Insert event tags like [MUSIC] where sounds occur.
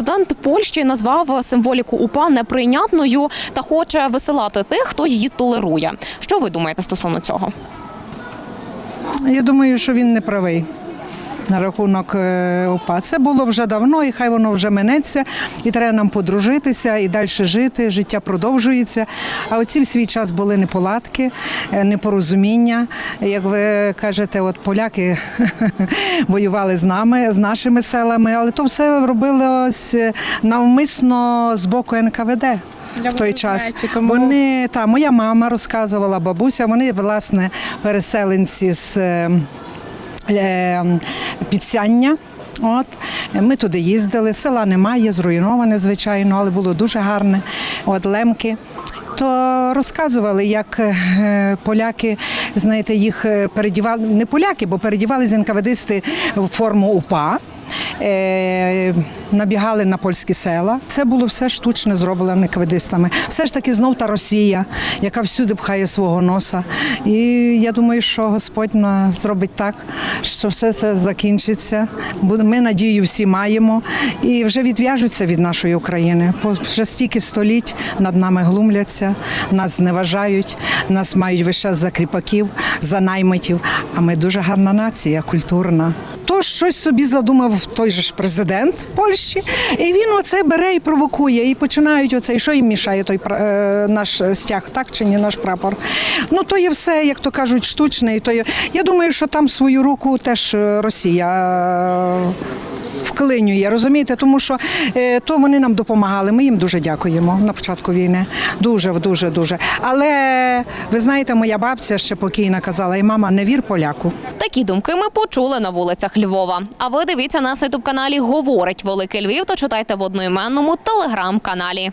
президент Польщі назвав символіку УПА неприйнятною та хоче висилати тих, хто її толерує. Що ви думаєте стосовно цього? Я думаю, що він не правий. На рахунок е, УПА. Це було вже давно, і хай воно вже минеться, і треба нам подружитися і далі жити. Життя продовжується. А оці в свій час були неполадки, е, непорозуміння. Як ви кажете, от поляки [LAUGHS] воювали з нами, з нашими селами, але то все робилось е, навмисно з боку НКВД. В той час вони та моя мама розказувала, бабуся. Вони власне переселенці з е, е, підсяння. От ми туди їздили. Села немає, зруйноване, звичайно, але було дуже гарне. От лемки. То розказували, як е, поляки, знаєте, їх е, передівали не поляки, бо передівали з НКВД в форму УПА. Е, набігали на польські села. Це було все штучно зроблено НКВДистами. Все ж таки знов та Росія, яка всюди пхає свого носа. І я думаю, що Господь зробить так, що все це закінчиться. Ми надію всі маємо і вже відв'яжуться від нашої України. Вже стільки століть над нами глумляться, нас зневажають, нас мають весь час за кріпаків, за наймитів. А ми дуже гарна нація, культурна. Щось собі задумав той же ж президент Польщі, і він оце бере і провокує, і починають оце. І що їм мішає той е, наш стяг, так чи ні, наш прапор? Ну то є все, як то кажуть, штучне. І то є. Я думаю, що там свою руку теж е, Росія. Вклинює, розумієте, тому що е, то вони нам допомагали. Ми їм дуже дякуємо на початку війни. Дуже, дуже, дуже. Але ви знаєте, моя бабця ще покійна казала, і мама, не вір поляку. Такі думки ми почули на вулицях Львова. А ви дивіться нас на ютуб каналі Говорить Великий Львів та читайте в одноіменному телеграм-каналі.